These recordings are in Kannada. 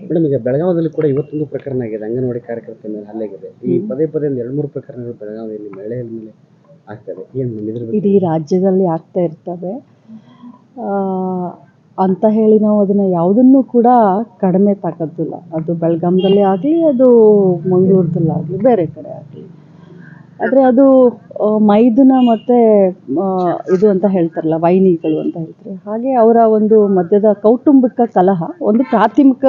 ಮೇಡಮ್ ಈಗ ಬೆಳಗಾವದಲ್ಲಿ ಕೂಡ ಇವತ್ತೊಂದು ಪ್ರಕರಣ ಆಗಿದೆ. ಅಂಗನವಾಡಿ ಕಾರ್ಯಕರ್ತೆ ಮೇಲೆ ಹಲ್ಲೆ ಆಗಿದೆ. ಈ ಪದೇ ಪದೇ ಒಂದು ಎರಡು ಮೂರು ಪ್ರಕರಣಗಳು ಬೆಳಗಾವಿಯಲ್ಲಿ ಮಹಿಳೆಯರ ಮೇಲೆ ಆಗ್ತದೆ. ಏನು ಇದ್ರ ಬಗ್ಗೆ? ಇಡೀ ರಾಜ್ಯದಲ್ಲಿ ಆಗ್ತಾ ಇರ್ತವೆ. ಆ, ಅಂತ ಹೇಳಿ ನಾವು ಅದನ್ನ ಯಾವುದನ್ನು ಕೂಡ ಕಡಿಮೆ ತಾಕೋದಿಲ್ಲ ಅದು ಬೆಳಗಾಂದಲ್ಲಿ ಆಗಲಿ ಅದು ಮಂಗಳೂರದಲ್ಲಾಗಲಿ ಬೇರೆ ಕಡೆ ಆಗಲಿ. ಆದರೆ ಅದು ಮೈದನ ಮೈದುನ ಮತ್ತು ಇದು ಅಂತ ಹೇಳ್ತಾರಲ್ಲ ವೈನಿಗಳು ಅಂತ ಹೇಳ್ತಾರೆ. ಹಾಗೆ ಅವರ ಒಂದು ಮಧ್ಯದ ಕೌಟುಂಬಿಕ ಕಲಹ ಒಂದು ಪ್ರಾಥಮಿಕ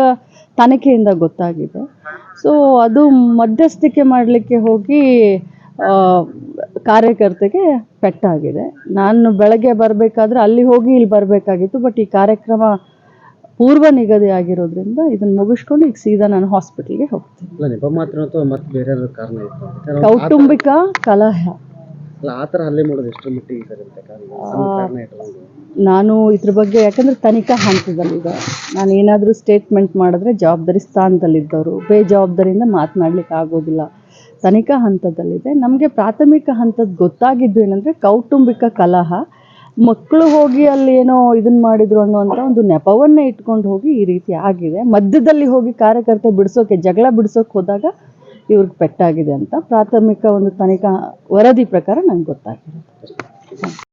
ತನಿಖೆಯಿಂದ ಗೊತ್ತಾಗಿದೆ. ಸೊ ಅದು ಮಧ್ಯಸ್ಥಿಕೆ ಮಾಡಲಿಕ್ಕೆ ಹೋಗಿ ಕಾರ್ಯಕರ್ತೆಗೆ ಪೆಟ್ಟಾಗಿದೆ. ನಾನು ಬೆಳಗ್ಗೆ ಬರಬೇಕಾದ್ರೆ ಅಲ್ಲಿ ಹೋಗಿ ಇಲ್ಲಿ ಬರಬೇಕಾಗಿತ್ತು ಬಟ್ ಈ ಕಾರ್ಯಕ್ರಮ ಪೂರ್ವ ನಿಗದಿ ಆಗಿರೋದ್ರಿಂದ ಇದನ್ನು ಮುಗಿಸ್ಕೊಂಡು ಈಗ ಸೀದಾ ನಾನು ಹಾಸ್ಪಿಟಲ್ಗೆ ಹೋಗ್ತೀನಿ. ಕೌಟುಂಬಿಕ ಕಲಹ. ಅಲ್ಲ ಆ ಥರ ಹಲ್ಲೆ ಮಾಡೋದು ಎಷ್ಟರ ಮಟ್ಟಿಗೆ ಸರ್ ಅಂತ ಕಾರಣ? ಸಣ್ಣ ಕಾರಣ ಇಟ್ಕೊಂಡು ನಾನು ಇದ್ರ ಬಗ್ಗೆ ಯಾಕಂದ್ರೆ ತನಿಖಾ ಹಂತದಲ್ಲಿದೆ ನಾನು ಏನಾದರೂ ಸ್ಟೇಟ್ಮೆಂಟ್ ಮಾಡಿದ್ರೆ ಜವಾಬ್ದಾರಿ ಸ್ಥಾನದಲ್ಲಿದ್ದವರು ಬೇಜವಾಬ್ದಾರಿಯಿಂದ ಮಾತನಾಡ್ಲಿಕ್ಕೆ ಆಗೋದಿಲ್ಲ. ತನಿಖಾ ಹಂತದಲ್ಲಿದೆ. ನಮಗೆ ಪ್ರಾಥಮಿಕ ಹಂತದ ಗೊತ್ತಾಗಿದ್ದು ಏನಂದ್ರೆ ಕೌಟುಂಬಿಕ ಕಲಹ. ಮಕ್ಕಳು ಹೋಗಿ ಅಲ್ಲಿ ಏನೋ ಇದನ್ನ ಮಾಡಿದ್ರು ಅನ್ನುವಂತ ಒಂದು ನೆಪವನ್ನೇ ಇಟ್ಕೊಂಡು ಹೋಗಿ ಈ ರೀತಿ ಆಗಿದೆ. ಮಧ್ಯದಲ್ಲಿ ಹೋಗಿ ಕಾರ್ಯಕರ್ತೆ ಬಿಡಿಸೋಕೆ ಜಗಳ ಬಿಡಿಸೋಕೆ ಹೋದಾಗ ಇವ್ರಿಗೆ ಪೆಟ್ಟಾಗಿದೆ ಅಂತ ಪ್ರಾಥಮಿಕ ಒಂದು ತನಿಖಾ ವರದಿ ಪ್ರಕಾರ ನಂಗೆ ಗೊತ್ತಾಗಿದೆ